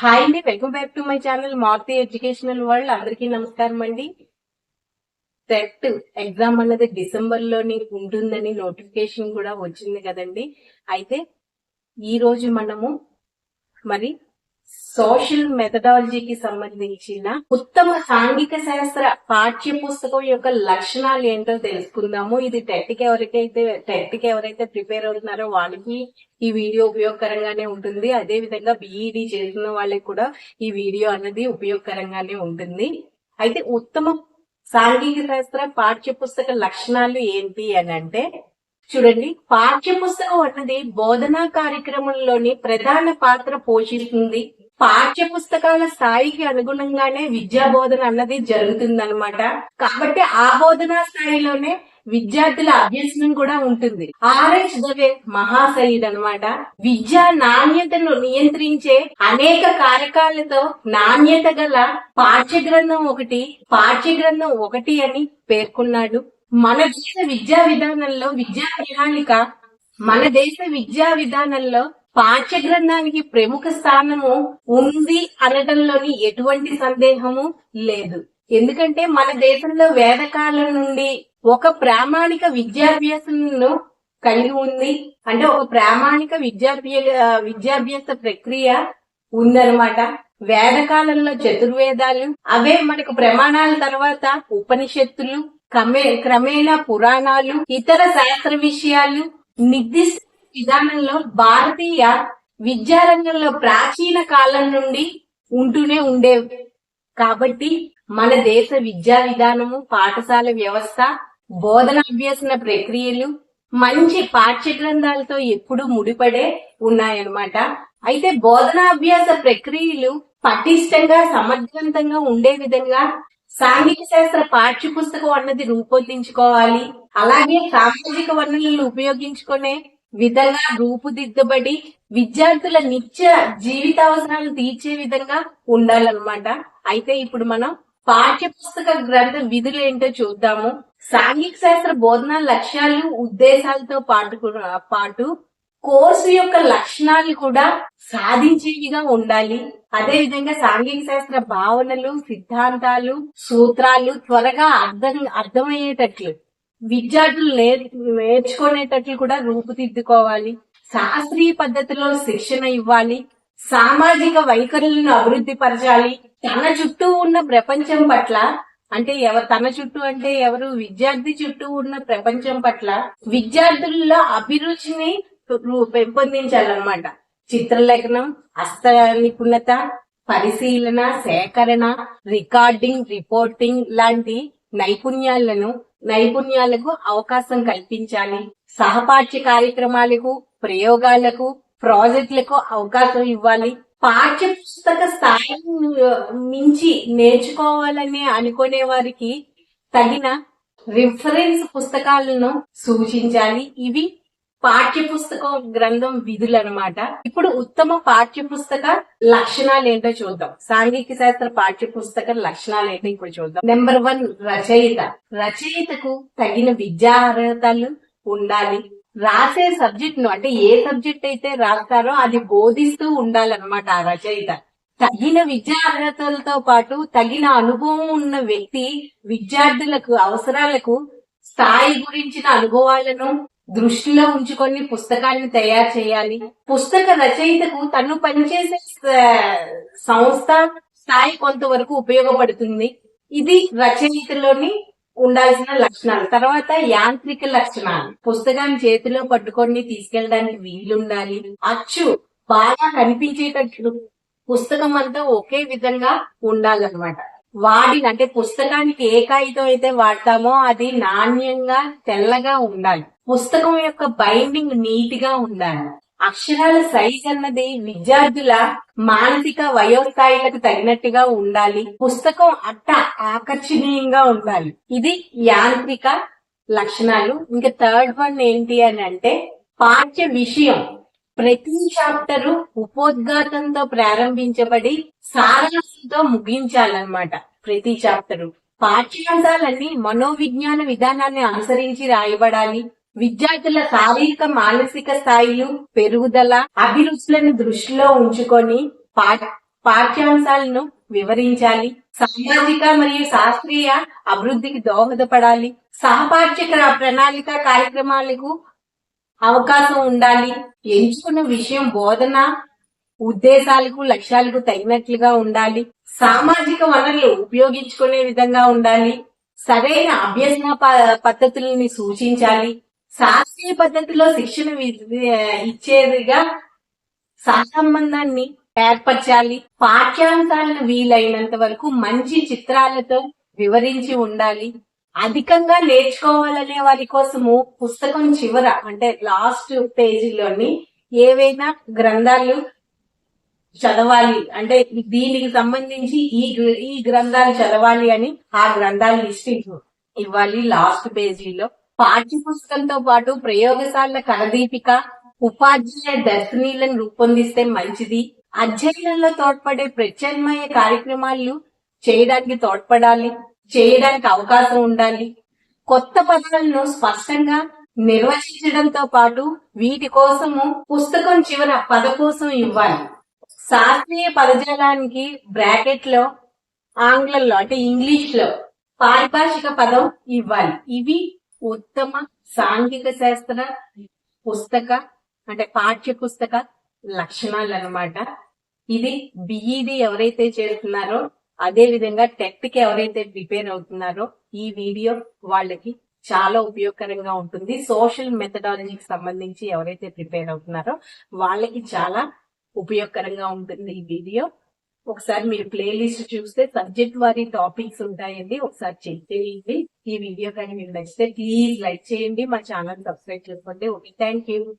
Hi అండి welcome back to my channel Maruti educational world. అందరికీ నమస్కారం అండి. సెట్ ఎగ్జామ్ అన్నది డిసెంబర్లోని ఉంటుందని నోటిఫికేషన్ కూడా వచ్చింది కదండి. అయితే ఈ రోజు మనము మరి సోషల్ మెథడాలజీకి సంబంధించిన ఉత్తమ సాంఘిక శాస్త్ర పాఠ్య పుస్తకం యొక్క లక్షణాలు ఏంటో తెలుసుకుందాము. ఇది టెట్కి ఎవరికైతే టెట్కి ఎవరైతే ప్రిపేర్ అవుతున్నారో వాళ్ళకి ఈ వీడియో ఉపయోగకరంగానే ఉంటుంది. అదే విధంగా బిఈడి చేసిన వాళ్ళకి కూడా ఈ వీడియో అన్నది ఉపయోగకరంగానే ఉంటుంది. అయితే ఉత్తమ సాంఘిక శాస్త్ర పాఠ్య పుస్తక లక్షణాలు ఏంటి అని అంటే చూడండి పాఠ్య పుస్తకం అన్నది బోధనా కార్యక్రమంలోని ప్రధాన పాత్ర పోషిస్తుంది. పాఠ్య పుస్తకాల స్థాయికి అనుగుణంగానే విద్యా బోధన అన్నది జరుగుతుంది కాబట్టి ఆ బోధనా స్థాయిలోనే విద్యార్థుల అభ్యసనం కూడా ఉంటుంది. ఆర్ఎస్ దవే మహాశయుడు అనమాట విద్యా నాణ్యతను నియంత్రించే అనేక కారకాలతో నాణ్యత గల పాఠ్య గ్రంథం ఒకటి పాఠ్య గ్రంథం ఒకటి అని పేర్కొన్నాడు. మన దేశ విద్యా విధానంలో విద్యా ప్రణాళిక మన దేశ విద్యా విధానంలో పాఠ్య గ్రంథానికి ప్రముఖ స్థానము ఉంది అనడంలోని ఎటువంటి సందేహము లేదు. ఎందుకంటే మన దేశంలో వేదకాలం నుండి ఒక ప్రామాణిక విద్యాభ్యాసంను కలిగి ఉంది. అంటే ఒక ప్రామాణిక విద్యాభ్య విద్యాభ్యాస ప్రక్రియ ఉందన్నమాట. వేదకాలంలో చతుర్వేదాలు అవే మనకు ప్రమాణాల తర్వాత ఉపనిషత్తులు క్రమే క్రమేణా పురాణాలు ఇతర శాస్త్ర విషయాలు నిర్దిష్ట విధానంలో భారతీయ విద్యారంగంలో ప్రాచీన కాలం నుండి ఉంటూనే ఉండేవి. కాబట్టి మన దేశ విద్యా విధానము పాఠశాల వ్యవస్థ బోధన అభ్యసన ప్రక్రియలు మంచి పాఠ్య గ్రంథాలతో ఎప్పుడు ముడిపడే ఉన్నాయన్నమాట. అయితే బోధనాభ్యాస ప్రక్రియలు పటిష్టంగా సమర్థవంతంగా ఉండే విధంగా సాంఘిక శాస్త్ర పాఠ్య పుస్తకం అన్నది రూపొందించుకోవాలి. అలాగే సామాజిక వనరులను ఉపయోగించుకునే విధంగా రూపుదిద్దబడి విద్యార్థుల నిత్య జీవితావసరాలు తీర్చే విధంగా ఉండాలన్నమాట. అయితే ఇప్పుడు మనం పాఠ్య పుస్తక గ్రంథ విధులు ఏంటో చూద్దాము. సాంఘిక శాస్త్ర బోధన లక్ష్యాలు ఉద్దేశాలతో పాటు పాటు కోర్సు యొక్క లక్షణాలు కూడా సాధించేవిగా ఉండాలి. అదే విధంగా సాంఘిక శాస్త్ర భావనలు సిద్ధాంతాలు సూత్రాలు త్వరగా అర్థం అర్థమయ్యేటట్లు. విద్యార్థులు నేర్చుకునేటట్లు కూడా రూపుదిద్దుకోవాలి. శాస్త్రీయ పద్ధతిలో శిక్షణ ఇవ్వాలి. సామాజిక వైఖరులను అభివృద్ధి పరచాలి. తన చుట్టూ ఉన్న ప్రపంచం పట్ల అంటే ఎవరు తన చుట్టూ అంటే ఎవరు విద్యార్థి చుట్టూ ఉన్న ప్రపంచం పట్ల విద్యార్థుల్లో అభిరుచిని పెంపొందించాలన్నమాట. చిత్రలేఖనం హస్త నిపుణత పరిశీలన సేకరణ రికార్డింగ్ రిపోర్టింగ్ లాంటి నైపుణ్యాలను నైపుణ్యాలకు అవకాశం కల్పించాలి. సహపాఠ్య కార్యక్రమాలకు ప్రయోగాలకు ప్రాజెక్టులకు అవకాశం ఇవ్వాలి. పాఠ్య పుస్తక స్థాయిని మించి నేర్చుకోవాలని అనుకునే వారికి తగిన రిఫరెన్స్ పుస్తకాలను సూచించాలి. ఇవి పాఠ్య పుస్తకం గ్రంథం విధులు అనమాట ఇప్పుడు ఉత్తమ పాఠ్య పుస్తక లక్షణాలు ఏంటో చూద్దాం. సాంఘిక శాస్త్ర పాఠ్య పుస్తక లక్షణాలు ఏంటో ఇప్పుడు చూద్దాం. నెంబర్ వన్ రచయిత. రచయితకు తగిన విద్యా అర్హతలు ఉండాలి. రాసే సబ్జెక్ట్ను అంటే ఏ సబ్జెక్ట్ అయితే రాస్తారో అది బోధిస్తూ ఉండాలన్నమాట ఆ రచయిత. తగిన విద్యా అర్హతలతో పాటు తగిన అనుభవం ఉన్న వ్యక్తి విద్యార్థులకు అవసరాలకు స్థాయి గురించిన అనుభవాలను దృష్టిలో ఉంచుకొని పుస్తకాన్ని తయారు చేయాలి. పుస్తక రచయితకు తను పనిచేసే సంస్థ స్థాయి కొంతవరకు ఉపయోగపడుతుంది. ఇది రచయితలోని ఉండాల్సిన లక్షణాలు. తర్వాత యాంత్రిక లక్షణాలు. పుస్తకాన్ని చేతిలో పట్టుకొని తీసుకెళ్ళడానికి వీలుండాలి. అచ్చు బాగా కనిపించేటట్లు పుస్తకం అంతా ఒకే విధంగా ఉండాలన్నమాట. వాడిన అంటే పుస్తకానికి ఏ కాగితం అయితే వాడతామో అది నాణ్యంగా తెల్లగా ఉండాలి. పుస్తకం యొక్క బైండింగ్ నీట్గా ఉండాలి. అక్షరాల సైజ్ అన్నది విద్యార్థుల మానసిక వయోస్థాయిలకు తగినట్టుగా ఉండాలి. పుస్తకం అట్ట ఆకర్షణీయంగా ఉండాలి. ఇది యాంత్రిక లక్షణాలు. ఇంకా థర్డ్ వన్ ఏంటి అని అంటే పాఠ్య విషయం. ప్రతి చాప్టర్ ఉపోద్ఘాతంతో ప్రారంభించబడి సారాంశంతో ముగించాలన్నమాట ప్రతి చాప్టర్. పాఠ్యాంశాలన్నీ మనోవిజ్ఞాన విధానాన్ని అనుసరించి రాయబడాలి. విద్యార్థుల శారీరక మానసిక స్థాయిలు పెరుగుదల అభిరుచులను దృష్టిలో ఉంచుకొని పా- పాఠ్యాంశాలను వివరించాలి. సామాజిక మరియు శాస్త్రీయ అభివృద్ధికి దోహదపడాలి. సహపాఠ్యక ప్రణాళిక కార్యక్రమాలకు అవకాశం ఉండాలి. ఎంచుకున్న విషయం బోధన ఉద్దేశాలకు లక్ష్యాలకు తగినట్లుగా ఉండాలి. సామాజిక వనరులు ఉపయోగించుకునే విధంగా ఉండాలి. సరైన అభ్యసన ప- పద్ధతులని సూచించాలి. శాస్త్రీయ పద్ధతిలో శిక్షణ ఇచ్చేదిగా సహసంబంధాన్ని ఏర్పరచాలి. పాఠ్యాంశాలను వీలైనంత వరకు మంచి చిత్రాలతో వివరించి ఉండాలి. అధికంగా నేర్చుకోవాలనే వారి కోసము పుస్తకం చివర అంటే లాస్ట్ పేజీలోని ఏవైనా గ్రంథాలు చదవాలి. అంటే దీనికి సంబంధించి ఈ ఈ గ్రంథాలు చదవాలి అని ఆ గ్రంథాల లిస్ట్ ఇవ్వాలి లాస్ట్ పేజీలో. పాఠ్య పుస్తకంతో పాటు ప్రయోగశాల కరదీపిక ఉపాధ్యాయ దర్శనీలను రూపొందిస్తే మంచిది. అధ్యయనంలో తోడ్పడే ప్రత్యామ్నాయ కార్యక్రమాలు చేయడానికి తోడ్పడాలి. చేయడానికి అవకాశం ఉండాలి. కొత్త పదాలను స్పష్టంగా నిర్వచించడంతో పాటు వీటి కోసము పుస్తకం చివర పద కోసం ఇవ్వాలి. శాస్త్రీయ పదజాలానికి బ్రాకెట్లో ఆంగ్లంలో అంటే ఇంగ్లీష్లో పారిభాషిక పదం ఇవ్వాలి. ఇవి ఉత్తమ సాంఘిక శాస్త్ర పుస్తక అంటే పాఠ్య పుస్తక లక్షణాలు అన్నమాట ఇది బిఈడి ఎవరైతే చేస్తున్నారో అదే విధంగా టెట్కి ఎవరైతే ప్రిపేర్ అవుతున్నారో ఈ వీడియో వాళ్ళకి చాలా ఉపయోగకరంగా ఉంటుంది. సోషల్ మెథడాలజీకి సంబంధించి ఎవరైతే ప్రిపేర్ అవుతున్నారో వాళ్ళకి చాలా ఉపయోగకరంగా ఉంటుంది ఈ వీడియో. ఒకసారి మీరు ప్లేలిస్ట్ చూస్తే సబ్జెక్ట్ వారి టాపిక్స్ ఉంటాయండి. ఒకసారి చెక్ చేయండి. ఈ వీడియో కానీ మీకు నచ్చితే ప్లీజ్ లైక్ చేయండి. మా ఛానల్ సబ్స్క్రైబ్ చేసుకోండి. Okay thank you.